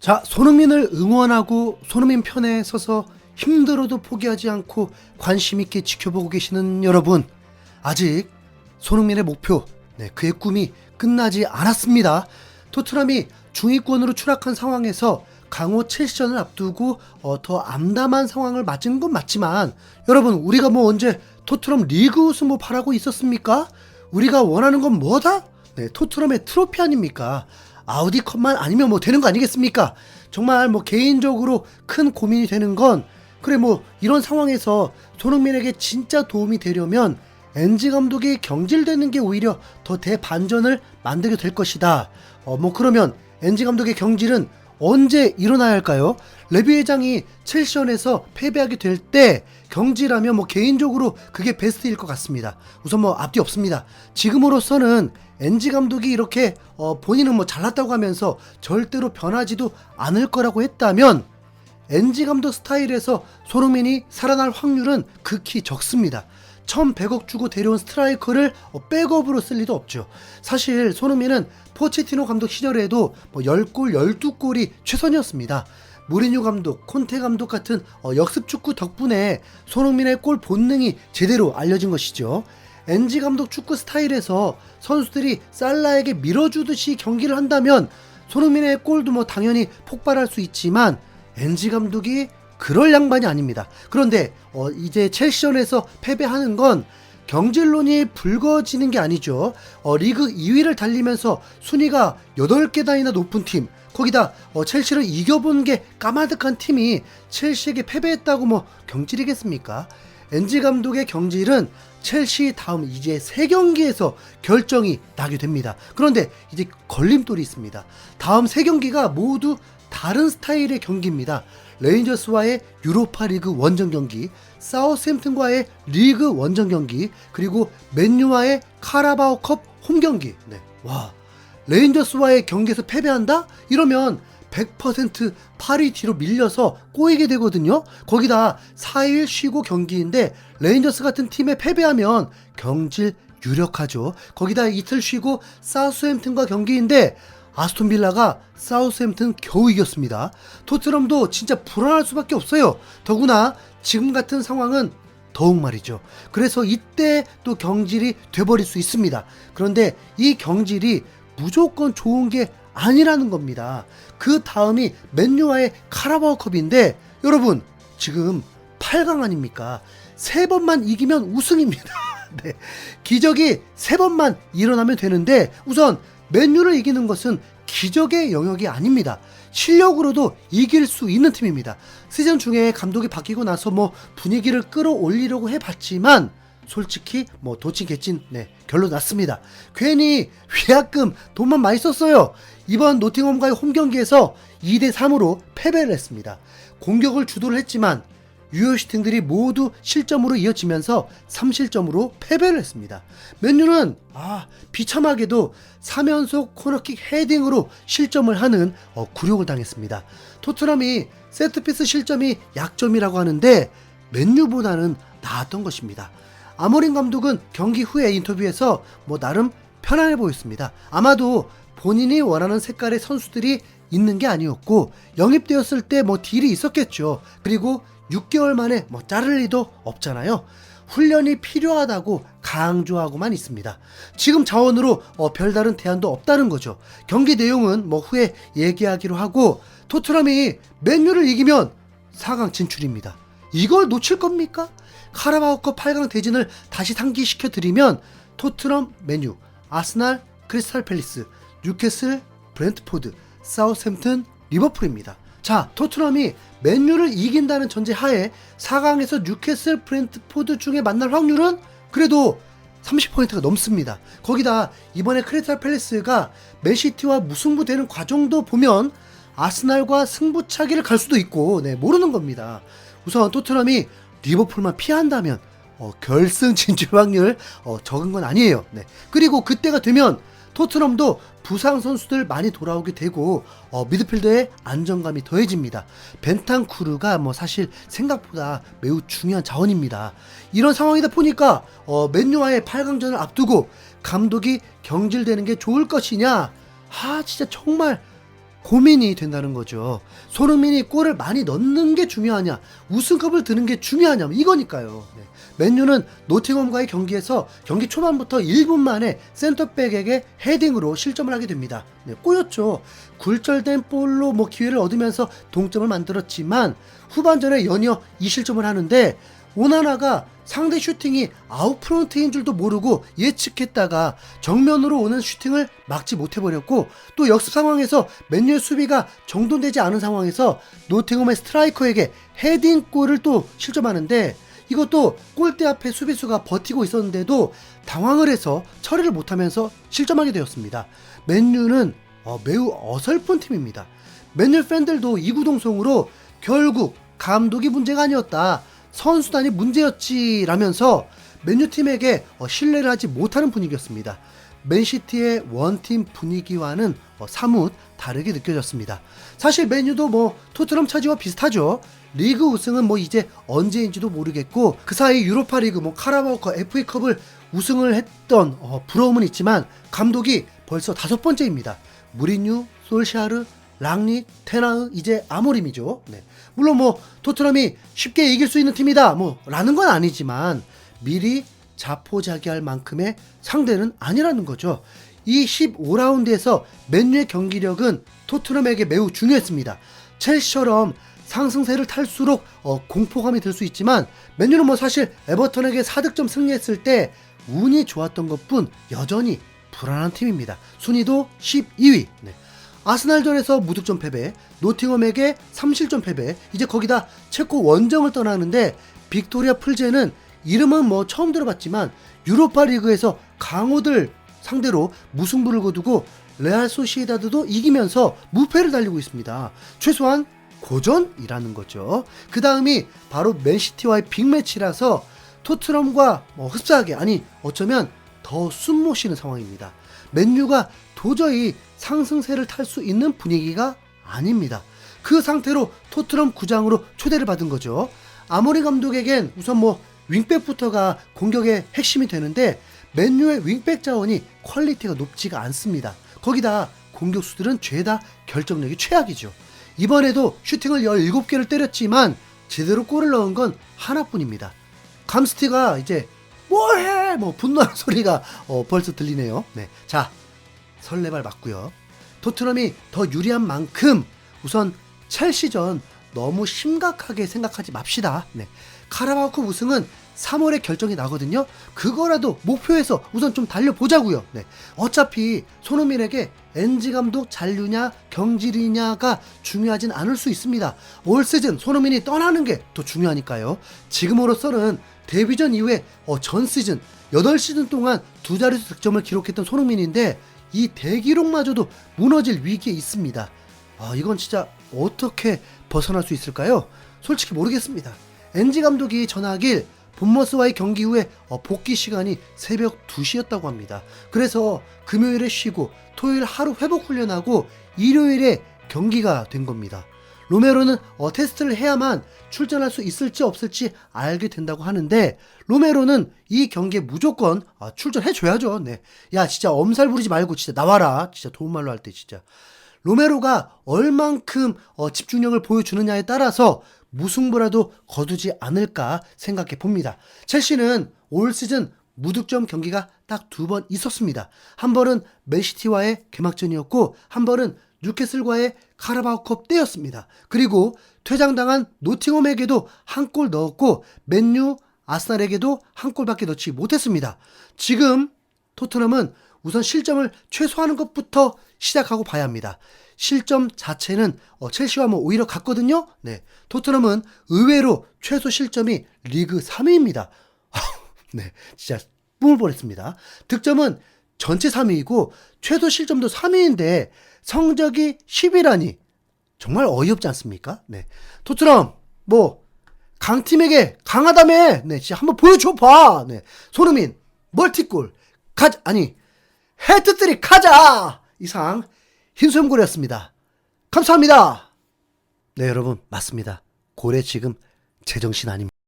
자, 손흥민을 응원하고 손흥민 편에 서서 힘들어도 포기하지 않고 관심 있게 지켜보고 계시는 여러분. 아직 손흥민의 목표, 네, 그의 꿈이 끝나지 않았습니다. 토트넘이 중위권으로 추락한 상황에서 강호 첼시전을 앞두고 어, 더 암담한 상황을 맞은 건 맞지만 여러분 우리가 뭐 언제 토트넘 리그 우승 뭐 바라고 있었습니까? 우리가 원하는 건 뭐다? 네, 토트넘의 트로피 아닙니까? 아우디 컵만 아니면 뭐 되는 거 아니겠습니까? 정말 뭐 개인적으로 큰 고민이 되는 건 그래 뭐 이런 상황에서 손흥민에게 진짜 도움이 되려면 엔지 감독이 경질되는 게 오히려 더 대반전을 만들게 될 것이다. 어 뭐 그러면 엔지 감독의 경질은 언제 일어나야 할까요? 레비 회장이 첼시전에서 패배하게 될 때 경질하면 뭐 개인적으로 그게 베스트일 것 같습니다. 우선 뭐 앞뒤 없습니다. 지금으로서는 엔지 감독이 이렇게 어 본인은 뭐 잘났다고 하면서 절대로 변하지도 않을 거라고 했다면 엔지 감독 스타일에서 손흥민이 살아날 확률은 극히 적습니다. 1100억 주고 데려온 스트라이커를 어, 백업으로 쓸 리도 없죠. 사실 손흥민은 포체티노 감독 시절에도 뭐 10골, 12골이 최선이었습니다. 무리뉴 감독, 콘테 감독 같은 어, 역습 축구 덕분에 손흥민의 골 본능이 제대로 알려진 것이죠. 엔지 감독 축구 스타일에서 선수들이 살라에게 밀어주듯이 경기를 한다면 손흥민의 골도 뭐 당연히 폭발할 수 있지만 엔지 감독이 그럴 양반이 아닙니다. 그런데 어, 이제 첼시전에서 패배하는 건 경질론이 불거지는 게 아니죠. 어, 리그 2위를 달리면서 순위가 8계단이나 높은 팀, 거기다 어, 첼시를 이겨본 게 까마득한 팀이 첼시에게 패배했다고 뭐 경질이겠습니까? 엔지 감독의 경질은 첼시 다음 이제 세 경기에서 결정이 나게 됩니다. 그런데 이제 걸림돌이 있습니다. 다음 세 경기가 모두 다른 스타일의 경기입니다. 레인저스와의 유로파 리그 원정 경기, 사우스햄튼과의 리그 원정 경기, 그리고 맨유와의 카라바오컵 홈 경기. 네. 와. 레인저스와의 경기에서 패배한다? 이러면 100% 8위 뒤로 밀려서 꼬이게 되거든요. 거기다 4일 쉬고 경기인데 레인저스 같은 팀에 패배하면 경질 유력하죠. 거기다 이틀 쉬고 사우스햄튼과 경기인데 아스톤 빌라가 사우스햄튼 겨우 이겼습니다. 토트넘도 진짜 불안할 수밖에 없어요. 더구나 지금 같은 상황은 더욱 말이죠. 그래서 이때 또 경질이 돼버릴 수 있습니다. 그런데 이 경질이 무조건 좋은 게 아니라는 겁니다. 그 다음이 맨유와의 카라바오컵인데 여러분 지금 8강 아닙니까? 세 번만 이기면 우승입니다. 네. 기적이 세 번만 일어나면 되는데 우선 맨유를 이기는 것은 기적의 영역이 아닙니다. 실력으로도 이길 수 있는 팀입니다. 시즌 중에 감독이 바뀌고 나서 뭐 분위기를 끌어올리려고 해봤지만 솔직히 뭐 도친 개찐 네 결론 났습니다. 괜히 위약금 돈만 많이 썼어요. 이번 노팅엄과의 홈 경기에서 2대 3으로 패배를 했습니다. 공격을 주도를 했지만 유효 슈팅들이 모두 실점으로 이어지면서 3실점으로 패배를 했습니다. 맨유는 아 비참하게도 3연속 코너킥 헤딩으로 실점을 하는 어, 굴욕을 당했습니다. 토트넘이 세트피스 실점이 약점이라고 하는데 맨유보다는 나았던 것입니다. 아모린 감독은 경기 후에 인터뷰에서 뭐 나름 편안해 보였습니다. 아마도 본인이 원하는 색깔의 선수들이 있는 게 아니었고 영입되었을 때 뭐 딜이 있었겠죠. 그리고 6개월 만에 뭐 자를 리도 없잖아요. 훈련이 필요하다고 강조하고만 있습니다. 지금 자원으로 어, 별다른 대안도 없다는 거죠. 경기 내용은 뭐 후에 얘기하기로 하고 토트넘이 맨유를 이기면 4강 진출입니다. 이걸 놓칠 겁니까? 카라바오컵 8강 대진을 다시 상기시켜 드리면 토트넘, 맨유, 아스날, 크리스탈 팰리스, 뉴캐슬, 브렌트포드, 사우스햄튼, 리버풀입니다. 자, 토트넘이 맨유를 이긴다는 전제 하에 4강에서 뉴캐슬, 브렌트포드 중에 만날 확률은 그래도 30%가 넘습니다. 거기다 이번에 크리스탈 팰리스가 맨시티와 무승부 되는 과정도 보면 아스날과 승부차기를 갈 수도 있고 네, 모르는 겁니다. 우선 토트넘이 리버풀만 피한다면 어, 결승 진출 확률 어, 적은 건 아니에요. 네. 그리고 그때가 되면 토트넘도 부상 선수들 많이 돌아오게 되고 어, 미드필더의 안정감이 더해집니다. 벤탄쿠르가 뭐 사실 생각보다 매우 중요한 자원입니다. 이런 상황이다 보니까 어, 맨유와의 8강전을 앞두고 감독이 경질되는 게 좋을 것이냐? 아 진짜 정말 고민이 된다는 거죠. 손흥민이 골을 많이 넣는 게 중요하냐, 우승컵을 드는 게 중요하냐, 뭐 이거니까요. 네. 맨유는 노팅엄과의 경기에서 경기 초반부터 1분 만에 센터백에게 헤딩으로 실점을 하게 됩니다. 네, 꼬였죠. 굴절된 볼로 뭐 기회를 얻으면서 동점을 만들었지만 후반전에 연이어 이 실점을 하는데 오나나가 상대 슈팅이 아웃프론트인 줄도 모르고 예측했다가 정면으로 오는 슈팅을 막지 못해버렸고 또 역습 상황에서 맨유의 수비가 정돈되지 않은 상황에서 노팅엄의 스트라이커에게 헤딩골을 또 실점하는데 이것도 골대 앞에 수비수가 버티고 있었는데도 당황을 해서 처리를 못하면서 실점하게 되었습니다. 맨유는 어, 매우 어설픈 팀입니다. 맨유 팬들도 이구동성으로 결국 감독이 문제가 아니었다. 선수단이 문제였지라면서 맨유 팀에게 어, 신뢰를 하지 못하는 분위기였습니다. 맨시티의 원팀 분위기와는 어, 사뭇 다르게 느껴졌습니다. 사실 맨유도 뭐 토트넘 차지와 비슷하죠. 리그 우승은 뭐 이제 언제인지도 모르겠고 그 사이 유로파 리그 뭐 카라바오컵 FA컵을 우승을 했던 어, 부러움은 있지만 감독이 벌써 다섯 번째입니다. 무리뉴, 솔샤르, 랑닉, 테나흐, 이제 아모림이죠. 네. 물론 뭐 토트넘이 쉽게 이길 수 있는 팀이다 뭐 라는 건 아니지만 미리 자포자기할 만큼의 상대는 아니라는 거죠. 이 15라운드에서 맨유의 경기력은 토트넘에게 매우 중요했습니다. 첼시처럼 상승세를 탈수록 어, 공포감이 들 수 있지만 맨유는 뭐 사실 에버턴에게 4득점 승리했을 때 운이 좋았던 것뿐 여전히 불안한 팀입니다. 순위도 12위. 네. 아스날전에서 무득점 패배, 노팅엄에게 3실점 패배, 이제 거기다 체코 원정을 떠나는데 빅토리아 풀제는 이름은 뭐 처음 들어봤지만 유로파 리그에서 강호들 상대로 무승부를 거두고 레알 소시에다드도 이기면서 무패를 달리고 있습니다. 최소한 고전이라는 거죠. 그 다음이 바로 맨시티와의 빅매치라서 토트넘과 뭐 흡사하게 아니 어쩌면 더 숨 못 쉬는 상황입니다. 맨유가 도저히 상승세를 탈 수 있는 분위기가 아닙니다. 그 상태로 토트넘 구장으로 초대를 받은 거죠. 아모리 감독에겐 우선 뭐 윙백부터가 공격의 핵심이 되는데 맨유의 윙백 자원이 퀄리티가 높지가 않습니다. 거기다 공격수들은 죄다 결정력이 최악이죠. 이번에도 슈팅을 17개를 때렸지만 제대로 골을 넣은 건 하나뿐입니다. 감스티가 이제 뭘 해 뭐 분노하는 소리가 어, 벌써 들리네요. 네. 자, 설레발 맞고요. 토트넘이 더 유리한 만큼 우선 첼시전 너무 심각하게 생각하지 맙시다. 네. 카라바오컵 우승은 3월에 결정이 나거든요. 그거라도 목표에서 우선 좀 달려보자고요. 네. 어차피 손흥민에게 엔지 감독 잔류냐 경질이냐가 중요하진 않을 수 있습니다. 올 시즌 손흥민이 떠나는 게 더 중요하니까요. 지금으로서는 데뷔전 이후에 어, 전 시즌 8시즌 동안 두 자릿수 득점을 기록했던 손흥민인데 이 대기록마저도 무너질 위기에 있습니다. 아, 이건 진짜 어떻게 벗어날 수 있을까요? 솔직히 모르겠습니다. 엔지 감독이 전하길 본머스와의 경기 후에 어, 복귀 시간이 새벽 2시였다고 합니다. 그래서 금요일에 쉬고 토요일 하루 회복 훈련하고 일요일에 경기가 된 겁니다. 로메로는 어, 테스트를 해야만 출전할 수 있을지 없을지 알게 된다고 하는데 로메로는 이 경기에 무조건 아, 출전해줘야죠. 네. 야 진짜 엄살 부리지 말고 진짜 나와라. 진짜 도움 말로 할 때 진짜. 로메로가 얼만큼 어, 집중력을 보여주느냐에 따라서 무승부라도 거두지 않을까 생각해 봅니다. 첼시는 올 시즌 무득점 경기가 딱 두 번 있었습니다. 한 번은 맨시티와의 개막전이었고 한 번은 뉴캐슬과의 카라바오컵 때였습니다. 그리고 퇴장당한 노팅엄에게도 한 골 넣었고 맨유, 아스날에게도 한 골밖에 넣지 못했습니다. 지금 토트넘은 우선 실점을 최소화하는 것부터 시작하고 봐야 합니다. 실점 자체는 어, 첼시와 뭐 오히려 같거든요. 네, 토트넘은 의외로 최소 실점이 리그 3위입니다. 네, 진짜 뿜을 뻔했습니다. 득점은 전체 3위이고 최소 실점도 3위인데 성적이 10위라니 정말 어이없지 않습니까? 네, 토트넘 뭐 강팀에게 강하다며 네, 진짜 한번 보여줘 봐. 네, 손흥민 멀티골 가 아니 헤트트릭 가자 이상 흰수염고래였습니다. 감사합니다. 네 여러분 맞습니다. 고래 지금 제정신 아닙니다.